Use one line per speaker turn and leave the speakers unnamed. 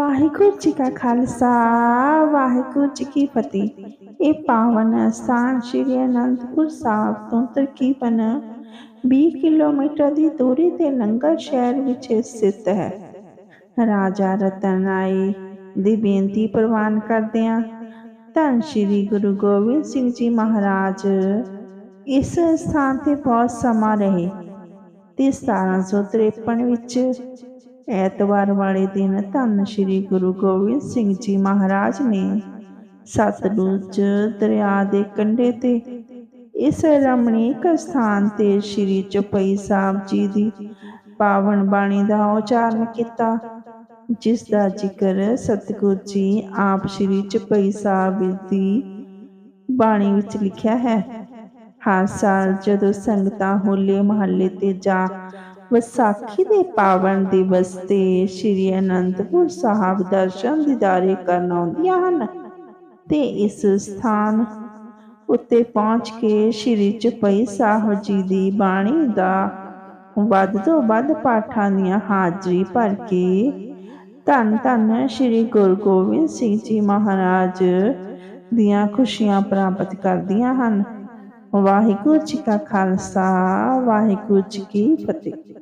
ਵਾਹਿਗੁਰੂ ਜੀ ਕਾ ਖਾਲਸਾ, ਵਾਹਿਗੁਰੂ ਜੀ ਕੀ ਫਤਿਹ। ਇਹ ਪਾਵਨ ਸਥਾਨ ਸ਼੍ਰੀ ਅਨੰਦਪੁਰ ਸਾਹਿਬ ਤੋਂ ਤਕਰੀਬਨ 20 ਕਿਲੋਮੀਟਰ ਦੀ ਦੂਰੀ ਤੇ ਲੰਗਰ ਸ਼ਹਿਰ ਵਿੱਚ ਸਥਿਤ ਹੈ। ਰਾਜਾ ਰਤਨ ਰਾਏ ਦੀ ਬੇਨਤੀ ਪ੍ਰਵਾਨ ਕਰਦਿਆਂ ਧੰਨ ਸ਼੍ਰੀ ਗੁਰੂ ਗੋਬਿੰਦ ਸਿੰਘ ਜੀ ਮਹਾਰਾਜ ਇਸ ਸਥਾਨ ਤੇ ਬਹੁਤ ਸਮਾਂ ਰਹੇ। ਤੇ 1753 ਵਿੱਚ ਐਤਵਾਰ ਵਾਲੇ ਦਿਨ ਧੰਨ ਸ਼੍ਰੀ ਗੁਰੂ ਗੋਬਿੰਦ ਸਿੰਘ ਜੀ ਮਹਾਰਾਜ ਨੇ ਸਤਲੁਜ ਦਰਿਆ ਦੇ ਕੰਢੇ ਤੇ ਇਸ ਰਮਣੀਕ ਸਥਾਨ ਤੇ ਸ਼੍ਰੀ ਚੌਪਈ ਸਾਹਿਬ ਜੀ ਦੀ ਪਾਵਨ ਬਾਣੀ ਦਾ ਉਚਾਰਨ ਕੀਤਾ, ਜਿਸ ਦਾ ਜ਼ਿਕਰ ਸਤਿਗੁਰ ਜੀ ਆਪ ਸ਼੍ਰੀ ਚੌਪਈ ਸਾਹਿਬ ਦੀ ਬਾਣੀ ਵਿੱਚ ਲਿਖਿਆ ਹੈ। ਹਰ ਸਾਲ ਜਦੋਂ ਸੰਗਤਾਂ ਹੋਲੇ ਮਹੱਲੇ ਤੇ ਜਾ ਵਿਸਾਖੀ ਦੇ ਪਾਵਨ ਦਿਵਸ ਤੇ ਸ੍ਰੀ ਅਨੰਦਪੁਰ ਸਾਹਿਬ ਦਰਸ਼ਨ ਦਿਦਾਰੇ ਕਰਨ ਆਉਂਦੀਆਂ ਹਨ ਤੇ ਇਸ ਸਥਾਨ ਉੱਤੇ ਪਹੁੰਚ ਕੇ ਸ੍ਰੀ ਚਪਈ ਸਾਹਿਬ ਜੀ ਦੀ ਬਾਣੀ ਦਾ ਵੱਧ ਤੋਂ ਵੱਧ ਪਾਠਾਂ ਦੀਆਂ ਹਾਜ਼ਰੀ ਭਰ ਕੇ ਧੰਨ ਧੰਨ ਸ੍ਰੀ ਗੁਰੂ ਗੋਬਿੰਦ ਸਿੰਘ ਜੀ ਮਹਾਰਾਜ ਦੀਆਂ ਖੁਸ਼ੀਆਂ ਪ੍ਰਾਪਤ ਕਰਦੀਆਂ ਹਨ। ਵਾਹਿਗੁਰੂ ਜੀ ਕਾ ਖਾਲਸਾ, ਵਾਹਿਗੁਰੂ ਜੀ ਕੀ ਫਤਿਹ।